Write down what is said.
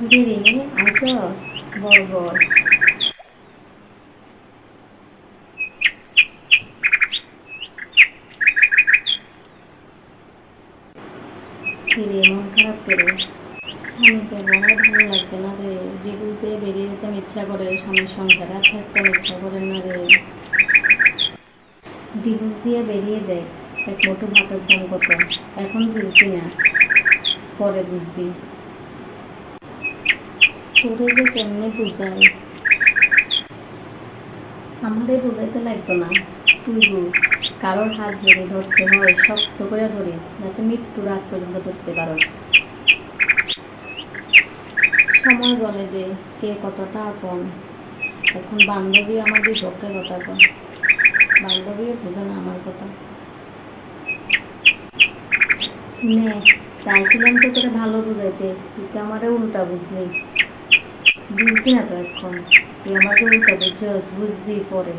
বড় ভালো লাগছে না রে বেরিয়ে ইচ্ছা করে স্বামীর ইচ্ছা করে না রে দিয়ে বেরিয়ে এক মুঠো ভাতের দাম কত এখন বুঝবি না পরে বুঝবি যে কেমনে বুঝাই আমাদের বুঝাইতে লাগতো না তুই বুঝ কারোর হাত যদি ধরতে হয় শক্ত করে ধরিস যাতে মৃত্যুর আগ পর্যন্ত ধরতে পারস সময় বলে যে কে কতটা আপন এখন বান্ধবী আমার বিপক্ষে কথা কয় বান্ধবীও বোঝে না আমার কথা নে চাইছিলাম তো তোরে ভালো বুঝাইতে তুই তো আমারে উল্টা বুঝলি বুঝবি না তো এখন তুই আমাকে উল্টা বুঝছ বুঝবি পরে